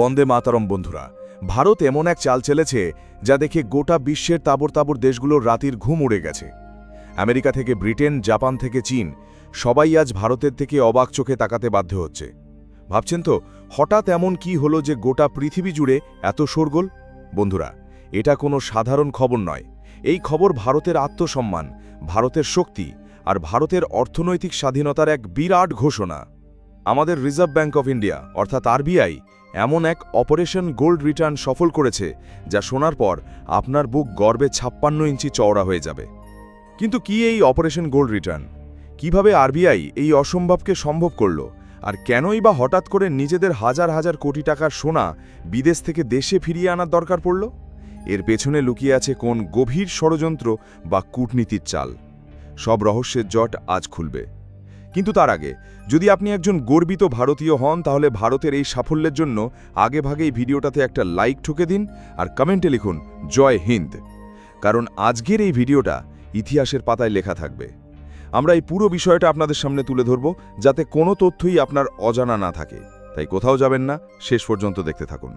বন্দে মাতারম বন্ধুরা, ভারত এমন এক চাল চেলেছে যা দেখে গোটা বিশ্বের তাবর তাবর দেশগুলোর রাতির ঘুম উড়ে গেছে। আমেরিকা থেকে ব্রিটেন, জাপান থেকে চীন, সবাই আজ ভারতের থেকে অবাক চোখে তাকাতে বাধ্য হচ্ছে। ভাবছেন তো, হঠাৎ এমন কি হলো যে গোটা পৃথিবী জুড়ে এত শোরগোল? বন্ধুরা, এটা কোনো সাধারণ খবর নয়। এই খবর ভারতের আত্মসম্মান, ভারতের শক্তি আর ভারতের অর্থনৈতিক স্বাধীনতার এক বিরাট ঘোষণা। আমাদের রিজার্ভ ব্যাঙ্ক অফ ইন্ডিয়া, অর্থাৎ আরবিআই এমন এক অপারেশন গোল্ড রিটার্ন সফল করেছে, যা শোনার পর আপনার বুক গর্বে ছাপ্পান্ন ইঞ্চি চওড়া হয়ে যাবে। কিন্তু কি এই অপারেশন গোল্ড রিটার্ন? কীভাবে আরবিআই এই অসম্ভবকে সম্ভব করল? আর কেনই বা হঠাৎ করে নিজেদের হাজার হাজার কোটি টাকার সোনা বিদেশ থেকে দেশে ফিরিয়ে আনার দরকার পড়ল? এর পেছনে লুকিয়ে আছে কোন গভীর ষড়যন্ত্র বা কূটনীতির চাল। সব রহস্যের জট আজ খুলবে। কিন্তু তার আগে, যদি আপনি একজন গর্বিত ভারতীয় হন, তাহলে ভারতের এই সাফল্যের জন্য আগে ভাগেই ভিডিওটাতে একটা লাইক ঠুকে দিন আর কমেন্টে লিখুন, জয় হিন্দ। কারণ আজকের এই ভিডিওটা ইতিহাসের পাতায় লেখা থাকবে। আমরা এই পুরো বিষয়টা আপনাদের সামনে তুলে ধরব, যাতে কোনো তথ্যই আপনার অজানা না থাকে। তাই কোথাও যাবেন না, শেষ পর্যন্ত দেখতে থাকুন।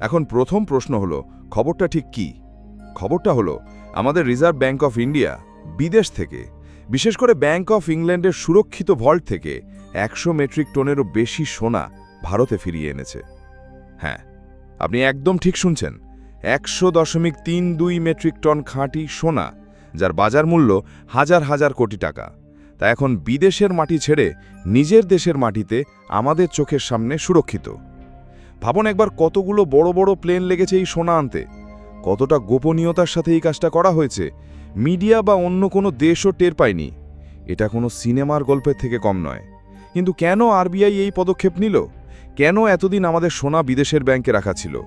এখন প্রথম প্রশ্ন হলো, খবরটা ঠিক কি? খবরটা হলো, আমাদের রিজার্ভ ব্যাঙ্ক অফ ইন্ডিয়া বিদেশ থেকে বিশেষ করে ব্যাঙ্ক অফ ইংল্যান্ডের সুরক্ষিত ভল্ট থেকে একশো মেট্রিক টনেরও বেশি সোনা ভারতে ফিরিয়ে এনেছে। হ্যাঁ আপনি একদম ঠিক শুনছেন। একশো দশমিক তিন দুই মেট্রিক টন খাঁটি সোনা, যার বাজার মূল্য হাজার হাজার কোটি টাকা। তা এখন বিদেশের মাটি ছেড়ে নিজের দেশের মাটিতে আমাদের চোখের সামনে সুরক্ষিত। ভাবুন একবার কতগুলো বড় বড় প্লেন লেগেছে এই সোনা আনতে। কতটা গোপনীয়তার সাথে এই কাজটা করা হয়েছে। মিডিয়া বা অন্য কোনো দেশও টের পায়নি। এটা কোনো সিনেমার গল্পের থেকে কম নয়। কিন্তু কেন আরবিআই এই পদক্ষেপ নিল? কেন এতদিন আমাদের সোনা বিদেশের ব্যাংকে রাখা ছিল?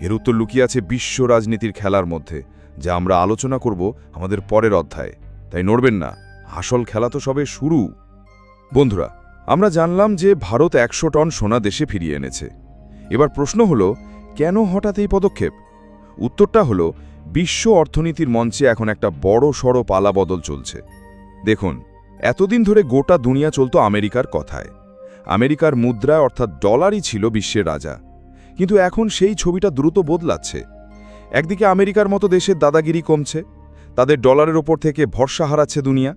এর উত্তর লুকিয়ে আছে বিশ্ব রাজনীতির খেলার মধ্যে, যা আমরা আলোচনা করব আমাদের পরের অধ্যায়ে। তাই নড়বেন না, আসল খেলা তো সবে শুরু। বন্ধুরা, আমরা জানলাম যে ভারত একশো টন সোনা দেশে ফিরিয়ে এনেছে। এবার প্রশ্ন হলো, কেন হঠাৎ এই পদক্ষেপ? উত্তরটা হলো বিশ্ব অর্থনীতির মঞ্চে এখন একটা বড় সড় পালাবদল চলছে। দেখুন, এতদিন ধরে গোটা দুনিয়া চলত আমেরিকার কথায়। আমেরিকার মুদ্রা অর্থাৎ ডলারই ছিল বিশ্বের রাজা। কিন্তু এখন সেই ছবিটা দ্রুত বদলাচ্ছে। একদিকে আমেরিকার মতো দেশের দাদাগিরি কমছে, তাদের ডলারের ওপর থেকে ভরসা হারাচ্ছে দুনিয়া।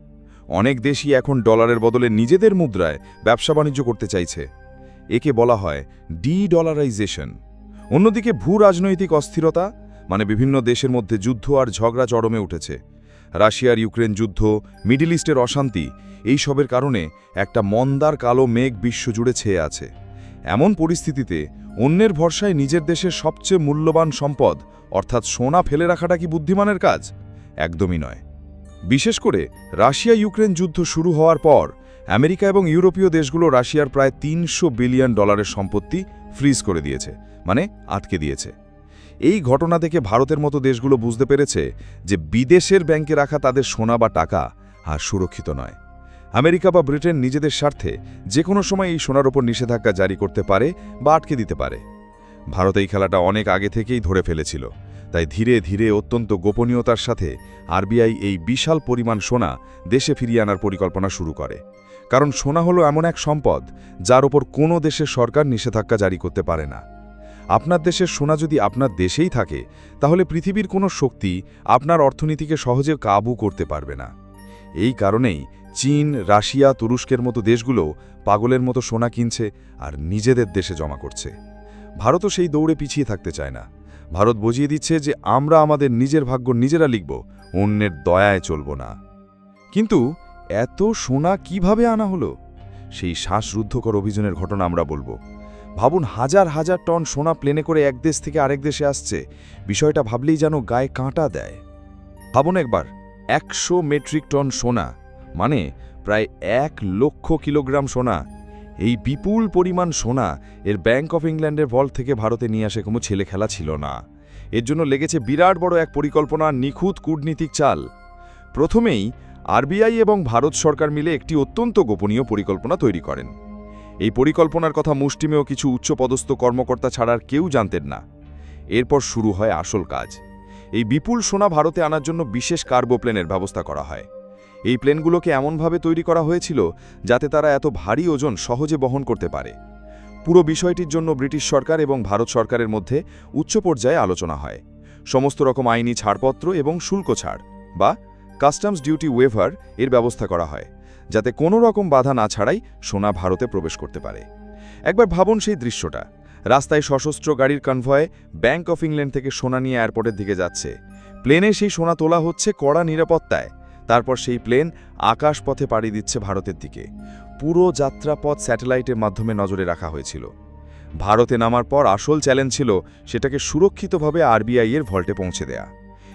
অনেক দেশই এখন ডলারের বদলে নিজেদের মুদ্রায় ব্যবসা বাণিজ্য করতে চাইছে। একে বলা হয় ডি ডলারাইজেশন অন্যদিকে ভূ রাজনৈতিক অস্থিরতা মানে বিভিন্ন দেশের মধ্যে যুদ্ধ আর ঝগড়া চরমে উঠেছে। রাশিয়ার ইউক্রেন যুদ্ধ, মিডিল ইস্টের অশান্তি, এই সবের কারণে একটা মন্দার কালো মেঘ বিশ্বজুড়ে ছেয়ে আছে। এমন পরিস্থিতিতে অন্যের ভরসায় নিজের দেশের সবচেয়ে মূল্যবান সম্পদ, অর্থাৎ সোনা ফেলে রাখাটা কি বুদ্ধিমানের কাজ? একদমই নয়। বিশেষ করে রাশিয়া ইউক্রেন যুদ্ধ শুরু হওয়ার পর আমেরিকা এবং ইউরোপীয় দেশগুলো রাশিয়ার প্রায় তিনশো বিলিয়ন ডলারের সম্পত্তি ফ্রিজ করে দিয়েছে মানে আটকে দিয়েছে। এই ঘটনা থেকে ভারতের মতো দেশগুলো বুঝতে পেরেছে যে বিদেশের ব্যাংকে রাখা তাদের সোনা বা টাকা আর সুরক্ষিত নয়। আমেরিকা বা ব্রিটেন নিজেদের স্বার্থে যে কোনো সময় এই সোনার ওপর নিষেধাজ্ঞা জারি করতে পারে বা আটকে দিতে পারে। ভারত এই খেলাটা অনেক আগে থেকেই ধরে ফেলেছিল। তাই ধীরে ধীরে অত্যন্ত গোপনীয়তার সাথে আরবিআই এই বিশাল পরিমাণ সোনা দেশে ফিরিয়ে আনার পরিকল্পনা শুরু করে। কারণ সোনা হলো এমন এক সম্পদ যার ওপর কোনো দেশের সরকার নিষেধাজ্ঞা জারি করতে পারে না। আপনার দেশের সোনা যদি আপনার দেশেই থাকে, তাহলে পৃথিবীর কোনো শক্তি আপনার অর্থনীতিকে সহজে কাবু করতে পারবে না। এই কারণেই চীন, রাশিয়া, তুরস্কের মতো দেশগুলো পাগলের মতো সোনা কিনছে আর নিজেদের দেশে জমা করছে। ভারতও সেই দৌড়ে পিছিয়ে থাকতে চায় না। ভারত বুঝিয়ে দিচ্ছে যে আমরা আমাদের নিজের ভাগ্য নিজেরা লিখব, অন্যের দয়ায় চলব না। কিন্তু এত সোনা কীভাবে আনা হলো? সেই শ্বাসরুদ্ধকর অভিযানের ঘটনা আমরা বলব। ভাবুন, হাজার হাজার টন সোনা প্লেনে করে এক দেশ থেকে আরেক দেশে আসছে। বিষয়টা ভাবলেই যেন গায়ে কাঁটা দেয়। ভাবুন একবার, একশো মেট্রিক টন সোনা মানে প্রায় এক লক্ষ কিলোগ্রাম সোনা। এই বিপুল পরিমাণ সোনা এর ব্যাংক অফ ইংল্যান্ডের ভল্ট থেকে ভারতে নিয়ে আসে কোনো ছেলে খেলা ছিল না। এর জন্য লেগেছে বিরাট বড় এক পরিকল্পনা, নিখুঁত কূটনীতিক চাল। প্রথমেই আরবিআই এবং ভারত সরকার মিলে একটি অত্যন্ত গোপনীয় পরিকল্পনা তৈরি করেন। এই পরিকল্পনার কথা মুষ্টিমেয় কিছু উচ্চপদস্থ কর্মকর্তা ছাড়ার কেউ জানতেন না। এরপর শুরু হয় আসল কাজ। এই বিপুল সোনা ভারতে আনার জন্য বিশেষ কার্বো প্লেনের ব্যবস্থা করা হয়। এই প্লেনগুলোকে এমনভাবে তৈরি করা হয়েছিল যাতে তারা এত ভারী ওজন সহজে বহন করতে পারে। পুরো বিষয়টির জন্য ব্রিটিশ সরকার এবং ভারত সরকারের মধ্যে উচ্চ পর্যায়ে আলোচনা হয়। সমস্ত রকম আইনি ছাড়পত্র এবং শুল্ক ছাড় বা কাস্টমস ডিউটি ওয়েভার এর ব্যবস্থা করা হয়। যাতে কোনো রকম বাধা না ছাড়াই সোনা ভারতে প্রবেশ করতে পারে। একবার ভাবুন সেই দৃশ্যটা। রাস্তায় সশস্ত্র গাড়ির কনভয়ে ব্যাংক অফ ইংল্যান্ড থেকে সোনা নিয়ে এয়ারপোর্টের দিকে যাচ্ছে। প্লেনে সেই সোনা তোলা হচ্ছে কড়া নিরাপত্তায়। তারপর সেই প্লেন আকাশপথে পাড়ি দিচ্ছে ভারতের দিকে। পুরো যাত্রাপথ স্যাটেলাইটের মাধ্যমে নজরে রাখা হয়েছিল। ভারতে নামার পর আসল চ্যালেঞ্জ ছিল সেটাকে সুরক্ষিতভাবে আরবিআই এর ভল্টে পৌঁছে দেয়া।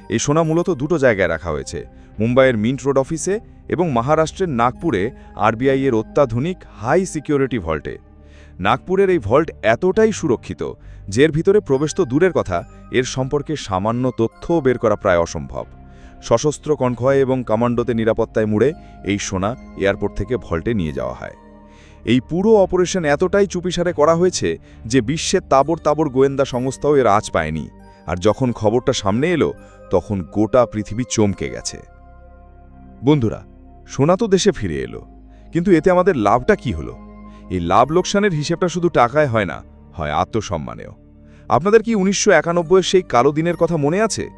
এই সোনা মূলত দুটো জায়গায় রাখা হয়েছে। মুম্বাইয়ের মিন্ট রোড অফিসে এবং মহারাষ্ট্রের নাগপুরে আরবিআই এর অত্যাধুনিক হাই সিকিউরিটি ভল্টে। নাগপুরের এই ভল্ট এতটাই সুরক্ষিত যে এর ভিতরে প্রবেশ তো দূরের কথা, এর সম্পর্কে সামান্য তথ্যও বের করা প্রায় অসম্ভব। সশস্ত্র কনখয় এবং কমান্ডোতে নিরাপত্তায় মুড়ে এই সোনা এয়ারপোর্ট থেকে ভল্টে নিয়ে যাওয়া হয়। এই পুরো অপারেশন এতটাই চুপিসারে করা হয়েছে যে বিশ্বের তাবর তাবর গোয়েন্দা সংস্থাও এর আঁচ পায়নি। আর যখন খবরটা সামনে এলো, তখন গোটা পৃথিবী চমকে গেছে। বন্ধুরা সোনা তো দেশে ফিরে এলো। কিন্তু এতে আমাদের লাভটা কি হলো? এই লাভ লোকসানের হিসেবটা শুধু টাকায় হয় না, হয় আত্মসম্মানেও। আপনাদের কি উনিশশো একানব্বইয়ের সেই কালো দিনের কথা মনে আছে?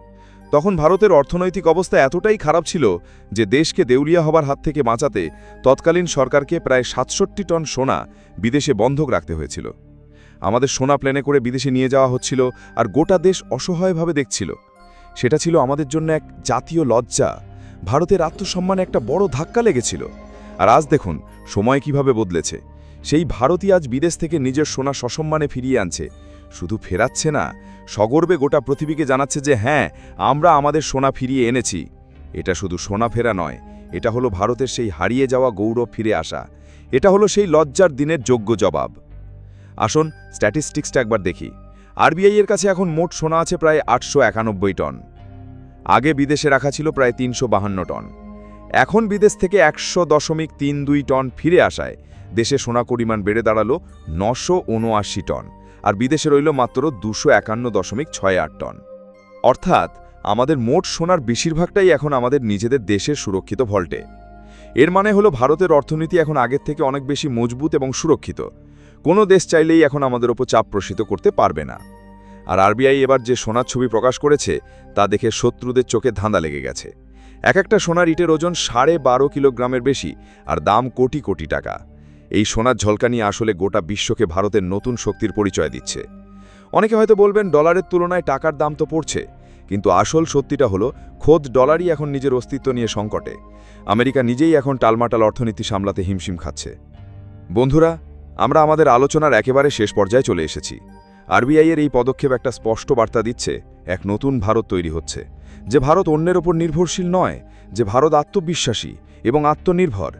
তখন ভারতের অর্থনৈতিক অবস্থা এতটাই খারাপ ছিল যে দেশকে দেউলিয়া হবার হাত থেকে বাঁচাতে তৎকালীন সরকারকে প্রায় সাতষট্টি টন সোনা বিদেশে বন্ধক রাখতে হয়েছিল। আমাদের সোনা প্লেনে করে বিদেশে নিয়ে যাওয়া হচ্ছিল আর গোটা দেশ অসহায়ভাবে দেখছিল। সেটা ছিল আমাদের জন্য এক জাতীয় লজ্জা। ভারতের আত্মসম্মানে একটা বড় ধাক্কা লেগেছিল। আর আজ দেখুন, সময় কীভাবে বদলেছে। সেই ভারতই আজ বিদেশ থেকে নিজের সোনা সসম্মানে ফিরিয়ে আনছে। শুধু ফেরাচ্ছে না, সগর্বে গোটা পৃথিবীকে জানাচ্ছে যে হ্যাঁ আমরা আমাদের সোনা ফিরিয়ে এনেছি। এটা শুধু সোনা ফেরা নয়, এটা হলো ভারতের সেই হারিয়ে যাওয়া গৌরব ফিরে আসা। এটা হলো সেই লজ্জার দিনের যোগ্য জবাব। আসুন, স্ট্যাটিস্টিক্সটা একবার দেখি। আরবিআইয়ের কাছে এখন মোট সোনা আছে প্রায় আটশো একানব্বই টন। আগে বিদেশে রাখা ছিল প্রায় তিনশো টন। এখন বিদেশ থেকে একশো দশমিক তিন দুই টন ফিরে আসায় দেশে সোনা পরিমাণ বেড়ে দাঁড়াল নশো উনআশি টন, আর বিদেশে রইল মাত্র দুশো একান্ন দশমিক ছয় আট টন। অর্থাৎ আমাদের মোট সোনার বেশিরভাগটাই এখন আমাদের নিজেদের দেশের সুরক্ষিত ভল্টে। এর মানে হলো ভারতের অর্থনীতি এখন আগের থেকে অনেক বেশি মজবুত এবং সুরক্ষিত। কোনো দেশ চাইলেই এখন আমাদের ওপর চাপ প্রসিত করতে পারবে না। আর আরবিআই এবার যে সোনার ছবি প্রকাশ করেছে, তা দেখে শত্রুদের চোখে ধাঁধা লেগে গেছে। এক একটা সোনার ইটের ওজন সাড়ে বারো কিলোগ্রামের বেশি আর দাম কোটি কোটি টাকা। এই সোনার ঝলকানি আসলে গোটা বিশ্বকে ভারতের নতুন শক্তির পরিচয় দিচ্ছে। অনেকে হয়তো বলবেন, ডলারের তুলনায় টাকার দাম তো পড়ছে। কিন্তু আসল সত্যিটা হলো, খোদ ডলারই এখন নিজের অস্তিত্ব নিয়ে সংকটে। আমেরিকা নিজেই এখন টালমাটাল অর্থনীতি সামলাতে হিমশিম খাচ্ছে। বন্ধুরা, আমরা আমাদের আলোচনার একেবারে শেষ পর্যায়ে চলে এসেছি। আরবিআইয়ের এই পদক্ষেপ একটা স্পষ্ট বার্তা দিচ্ছে, এক নতুন ভারত তৈরি হচ্ছে। যে ভারত অন্যের ওপর নির্ভরশীল নয়, যে ভারত আত্মবিশ্বাসী এবং আত্মনির্ভর।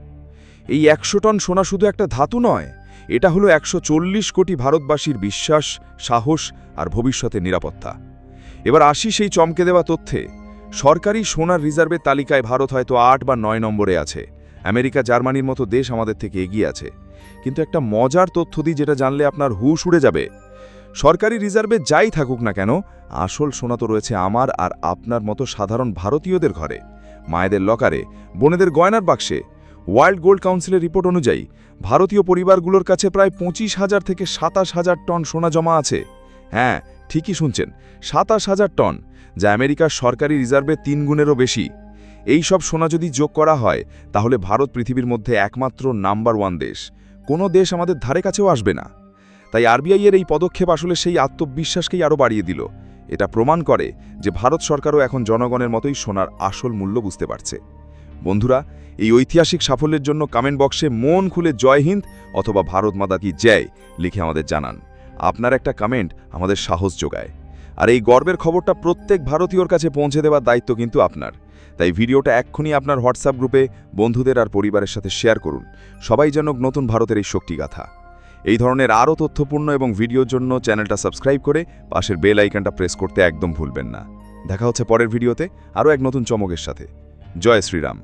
এই একশো টন সোনা শুধু একটা ধাতু নয়, এটা হলো একশো চল্লিশ কোটি ভারতবাসীর বিশ্বাস, সাহস আর ভবিষ্যতের নিরাপত্তা। এবার আসি সেই চমকে দেওয়া তথ্যে। সরকারি সোনার রিজার্ভের তালিকায় ভারত হয়তো আট বা নয় নম্বরে আছে। আমেরিকা, জার্মানির মতো দেশ আমাদের থেকে এগিয়ে আছে। কিন্তু একটা মজার তথ্য দিই যেটা জানলে আপনার হুশ উড়ে যাবে। সরকারি রিজার্ভে যাই থাকুক না কেন, আসল সোনা তো রয়েছে আমার আর আপনার মতো সাধারণ ভারতীয়দের ঘরে। মায়েদের লকারে, বোনেদের গয়নার বাক্সে। ওয়ার্ল্ড গোল্ড কাউন্সিলের রিপোর্ট অনুযায়ী, ভারতীয় পরিবারগুলোর কাছে প্রায় পঁচিশ হাজার থেকে সাতাশ হাজার টন সোনা জমা আছে। হ্যাঁ ঠিকই শুনছেন, সাতাশ হাজার টন, যা আমেরিকার সরকারি রিজার্ভে তিন গুণেরও বেশি। এই সব সোনা যদি যোগ করা হয়, তাহলে ভারত পৃথিবীর মধ্যে একমাত্র নাম্বার ওয়ান দেশ। কোনো দেশ আমাদের ধারে কাছেও আসবে না। তাই আরবিআইয়ের এই পদক্ষেপ আসলে সেই আত্মবিশ্বাসকেই আরও বাড়িয়ে দিল। এটা প্রমাণ করে যে ভারত সরকারও এখন জনগণের মতোই সোনার আসল মূল্য বুঝতে পারছে। বন্ধুরা, এই ঐতিহাসিক সাফল্যের জন্য কমেন্ট বক্সে মন খুলে জয় হিন্দ অথবা ভারত মাতা কি জয় লিখে আমাদের জানান। আপনার একটা কমেন্ট আমাদের সাহস যোগায়। আর এই গর্বের খবরটা প্রত্যেক ভারতীয়র কাছে পৌঁছে দেওয়ার দায়িত্ব কিন্তু আপনার। তাই ভিডিওটা এক্ষুনি আপনার হোয়াটসঅ্যাপ গ্রুপে বন্ধুদের আর পরিবারের সাথে শেয়ার করুন। সবাই জানুক নতুন ভারতের এই শক্তিগাথা। এই ধরনের আরও তথ্যপূর্ণ এবং ভিডিওর জন্য চ্যানেলটা সাবস্ক্রাইব করে পাশের বেল আইকনটা প্রেস করতে একদম ভুলবেন না। দেখা হচ্ছে পরের ভিডিওতে, আরও এক নতুন চমকের সাথে। জয় শ্রীরাম।